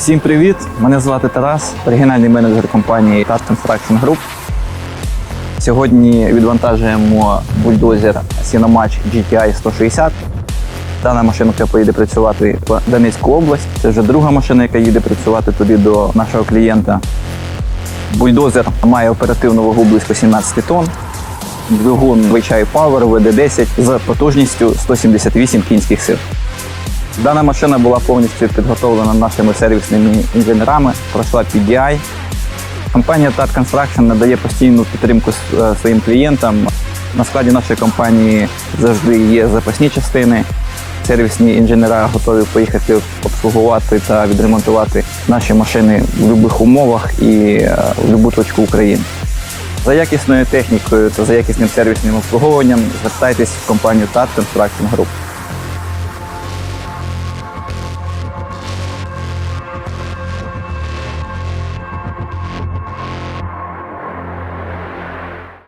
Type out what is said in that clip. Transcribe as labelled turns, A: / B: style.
A: Всім привіт! Мене звати Тарас, оригінальний менеджер компанії TAT Construction Group. Сьогодні відвантажуємо бульдозер Сіномач GTI 160. Дана машинка поїде працювати в Донецьку область. Це вже друга машина, яка їде працювати туди до нашого клієнта. Бульдозер має оперативну вагу близько 17 тонн. Двигун VCHI Power VD10 з потужністю 178 кінських сил. Дана машина була повністю підготовлена нашими сервісними інженерами, пройшла PDI. Компанія TAT Construction надає постійну підтримку е, своїм клієнтам. На складі нашої компанії завжди є запасні частини. Сервісні інженери готові поїхати обслугувати та відремонтувати наші машини в будь-яких умовах і е, в будь-яку точку України. За якісною технікою та за якісним сервісним обслуговуванням звертайтесь в компанію TAT Construction Group.